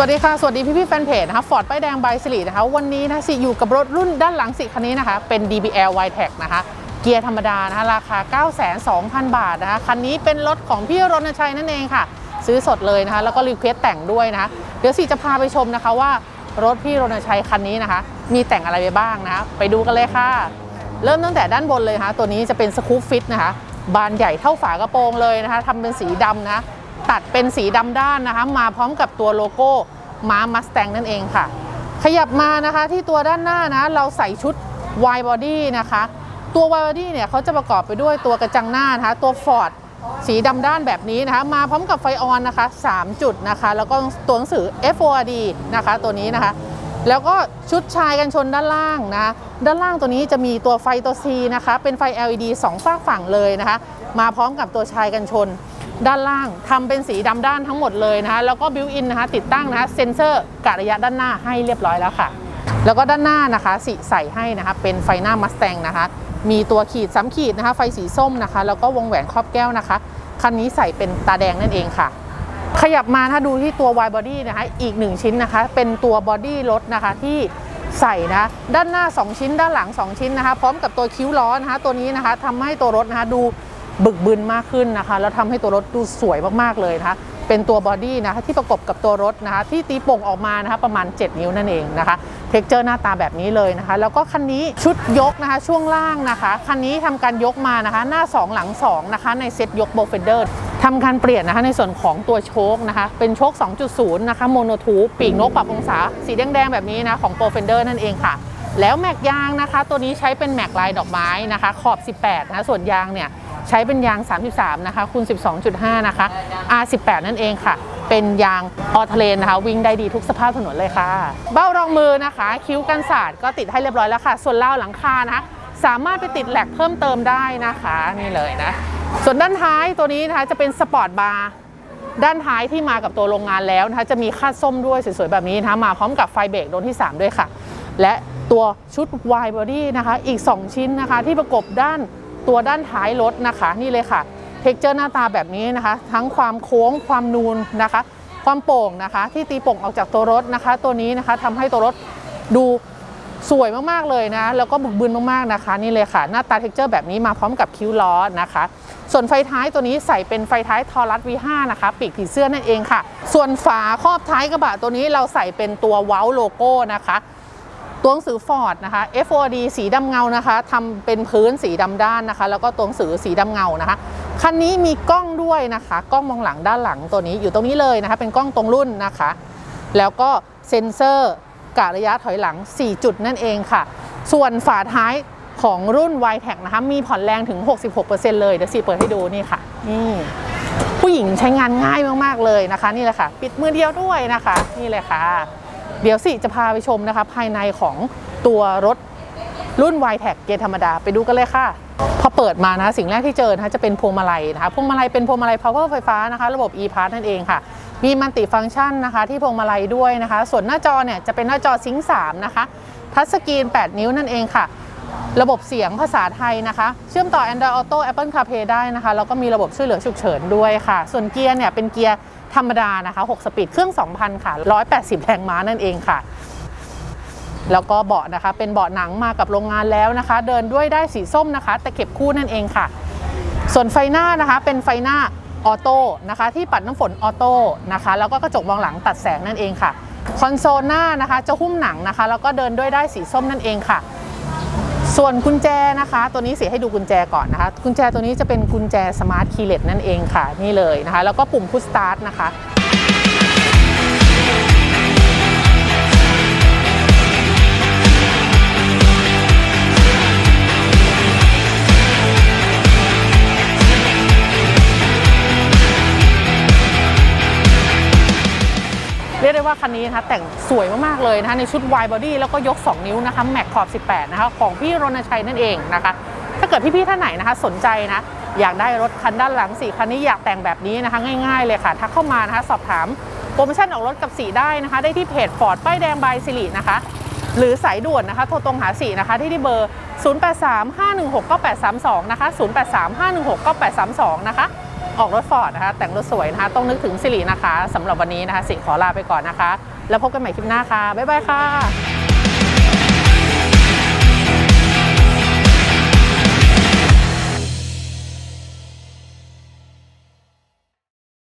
สวัสดีค่ะ สวัสดีพี่พี่แฟนเพจนะคะฟอร์ดป้ายแดงบายสิรินะคะ วันนี้นะสิอยู่กับรถรุ่นด้านหลังสิคันนี้นะคะ เป็น DBL y t e c นะคะ เกียร์ธรรมดานะคะ ราคา9,200,000 บาทนะคะ คันนี้เป็นรถของพี่รณชัยนั่นเองค่ะ ซื้อสดเลยนะคะ แล้วก็รีเควสแต่งด้วยนะคะ เดี๋ยวสิจะพาไปชมนะคะว่ารถพี่รณชัยคันนี้นะคะ มีแต่งอะไรไปบ้างนะคะ ไปดูกันเลยค่ะ เริ่มตั้งแต่ด้านบนเลยนะคะตัวนี้จะเป็นสกู๊ปฟิตนะคะ บานใหญ่เท่าฝากระโปรงเลยนะคะทำเป็นสีดำนะตัดเป็นสีดำด้านนะคะ มาพร้อมกับตัวโลโก้ ม้ามัสแตงนั่นเองค่ะ ขยับมานะคะที่ตัวด้านหน้านะ เราใส่ชุด wide body นะคะ ตัว wide body เนี่ยเขาจะประกอบไปด้วยตัวกระจังหน้านะคะ ตัว Ford สีดำด้านแบบนี้นะคะ มาพร้อมกับไฟออนนะคะ 3 จุดนะคะ แล้วก็ตัวหนังสือ FORD นะคะ ตัวนี้นะคะ แล้วก็ชุดชายกันชนด้านล่างนะ ด้านล่างตัวนี้จะมีตัวไฟตัว C นะคะ เป็นไฟ LED 2ฝากฝั่งเลยนะคะ มาพร้อมกับตัวชายกันชน ด้านล่างทำเป็นสีดำด้านทั้งหมดเลยนะคะแล้วก็บิวอินนะคะติดตั้งนะคะเซ็นเซอร์กะระยะด้านหน้าให้เรียบร้อยแล้วค่ะ แล้วก็ด้านหน้านะคะสีใส่ให้นะคะเป็นไฟหน้ามัสแตงนะคะ มีตัวขีดซ้ำขีดนะคะ ไฟสีส้มนะคะ แล้วก็วงแหวนครอบแก้วนะคะคันนี้ใส่เป็นตาแดงนั่นเองค่ะ ขยับมาถ้าดูที่ตัว wide body นะคะอีก 1 ชิ้นนะคะ เป็นตัวบอดี้รถนะคะที่ใส่นะด้านหน้า 2 ชิ้น ด้านหลัง 2 ชิ้นนะคะ พร้อมกับตัวคิ้วล้อนะคะตัวนี้นะคะทำให้ตัวรถนะคะดู บึกบึนมากขึ้นนะคะ แล้วทำให้ตัวรถดูสวยมากๆเลยนะคะเป็นตัวบอดี้นะคะที่ประกบกับตัวรถนะคะที่ตีโป่งออกมานะคะประมาณ 7 นิ้วนั่นเองนะคะเท็กเจอร์หน้าตาแบบนี้เลยนะคะ แล้วก็คันนี้ชุดยกนะคะช่วงล่างนะคะคันนี้ทำการยกมานะคะหน้า 2 หลัง2นะคะในเซ็ตยกโบเฟนเดอร์ทำการเปลี่ยนนะคะในส่วนของตัวโชคนะคะเป็นโชค 2.0 นะคะโมโนทูปีกนกปรับองศาสีแดงๆแบบนี้นะของโปรเฟนเดอร์นั่นเองค่ะแล้วแม็กยางนะคะ ตัวนี้ใช้เป็นแม็กลายดอกไม้นะคะขอบ 18นะะส่วนยางเนี่ย ใช้เป็นยาง 33 นะคะคูณ12.5 นะคะ R18 นั่นเองค่ะ เป็นยางออเทเลนนะคะ วิ่งได้ดีทุกสภาพถนนเลยค่ะ เบ้ารองมือนะคะ คิ้วกันศาสตร์ก็ติดให้เรียบร้อยแล้วค่ะ ส่วนเล่าหลังคานะคะสามารถไปติดแหลกเพิ่มเติมได้นะคะนี่เลยนะ ส่วนด้านท้ายตัวนี้นะคะจะเป็นสปอร์ตบาร์ด้านท้ายที่มากับตัวโรงงานแล้วนะคะจะมีคาดส้มด้วยสวยๆแบบนี้นะคะมาพร้อมกับไฟเบรกโดนที่ 3 ด้วยค่ะ และตัวชุด wide body นะคะ อีก 2 ชิ้นนะคะ ที่ประกบด้าน ตัวด้านท้ายรถนะคะ นี่เลยค่ะเท็กเจอร์หน้าตาแบบนี้นะคะ ทั้งความโค้งความนูนนะคะ ความโป่งนะคะ ที่ตีโป่งออกจากตัวรถนะคะ ตัวนี้นะคะทำให้ตัวรถดูสวยมาก ๆ เลยนะ แล้วก็บึกบึนมาก ๆ นะคะ นี่เลยค่ะ หน้าตาเท็กเจอร์แบบนี้มาพร้อมกับคิ้วล้อนะคะ ส่วนไฟท้ายตัวนี้ใส่เป็นไฟท้ายทอรัส V5 นะคะ ปีกผีเสื้อนั่นเองค่ะ ส่วนฝาครอบท้ายกระบะตัวนี้เราใส่เป็นตัวเว้าโลโก้นะคะ ตัวหนังสือ Ford นะคะ FOD สีดำเงานะคะทำเป็นพื้นสีดำด้านนะคะ แล้วก็ตัวหนังสือสีดำเงานะคะคันนี้มีกล้องด้วยนะคะ กล้องมองหลังด้านหลังตัวนี้อยู่ตรงนี้เลยนะคะ เป็นกล้องตรงรุ่นนะคะ แล้วก็เซ็นเซอร์กะระยะถอยหลัง 4 จุดนั่นเองค่ะ ส่วนฝาท้ายของรุ่น y t e c นะคะมีผ่อนแรงถึง 66%เลยเดี๋ยวสีเปิดให้ดูนี่ค่ะนี่ผู้หญิงใช้งานง่ายมากๆเลยนะคะ นี่แหละค่ะ ปิดมือเดียวด้วยนะคะ นี่เลยค่ะ เดี๋ยวสิจะพาไปชมนะคะภายในของตัวรถรุ่น y t e c เกียร์ธรรมดาไปดูกันเลยค่ะ พอเปิดมานะสิ่งแรกที่เจอนะคะจะเป็นพวงมาลัยนะคะพวงมาลัยเป็นพวงมาลัย power ไฟฟ้านะคะ ระบบ e-pass นั่นเองค่ะ มีมัลติฟังก์ชันนะคะ ที่พวงมาลัยด้วยนะคะ ส่วนหน้าจอเนี่ยจะเป็นหน้าจอซิงค์3นะคะทัชสกรีน 8 นิ้วนั่นเองค่ะ ระบบเสียงภาษาไทยนะคะ เชื่อมต่อ Android Auto Apple CarPlay ได้นะคะแล้วก็มีระบบช่วยเหลือฉุกเฉินด้วยค่ะ ส่วนเกียร์เนี่ยเป็นเกียร์ ธรรมดานะคะ 6 สปีดเครื่อง 2,000 ค่ะ 180 แรงม้านั่นเองค่ะ แล้วก็เบาะนะคะ เป็นเบาะหนังมากับโรงงานแล้วนะคะ เดินด้วยได้สีส้มนะคะ แตะเข็บคู่นั่นเองค่ะ ส่วนไฟหน้านะคะ เป็นไฟหน้าออโต้นะคะ ที่ปัดน้ำฝนออโต้นะคะ แล้วก็กระจกมองหลังตัดแสงนั่นเองค่ะ คอนโซลหน้านะคะ จะหุ้มหนังนะคะ แล้วก็เดินด้วยได้สีส้มนั่นเองค่ะ ส่วนกุญแจนะคะ ตัวนี้เสียให้ดูกุญแจก่อนนะคะ กุญแจตัวนี้จะเป็นกุญแจสมาร์ทคีย์เลสนั่นเองค่ะ นี่เลยนะคะ แล้วก็ปุ่มพุชสตาร์ทนะคะ เรียกได้ว่าคันนี้นะคะแต่งสวยมากๆเลยนะคะในชุด wide body แล้วก็ยก 2 นิ้วนะคะแม็กขอบ 18 นะคะของพี่รณชัยนั่นเองนะคะ ถ้าเกิดพี่ๆท่านไหนนะคะ สนใจนะอยากได้รถคันด้านหลังสีคันนี้อยากแต่งแบบนี้นะคะ ง่ายๆเลยค่ะทักเข้ามานะคะสอบถามโปรโมชั่นออกรถกับสีได้นะคะ ได้ที่เพจฟอร์ดป้ายแดงบายสิรินะคะ หรือสายด่วนนะคะ โทรตรงหาสีนะคะ ที่ที่เบอร์ 0835169832 นะคะ 0835169832 นะคะ ออกรถฟอร์ดนะคะแต่งรถสวยนะคะต้องนึกถึงสิรินะคะสำหรับวันนี้นะคะสิขอลาไปก่อนนะคะ แล้วพบกันใหม่คลิปหน้าค่ะบ๊ายบายค่ะ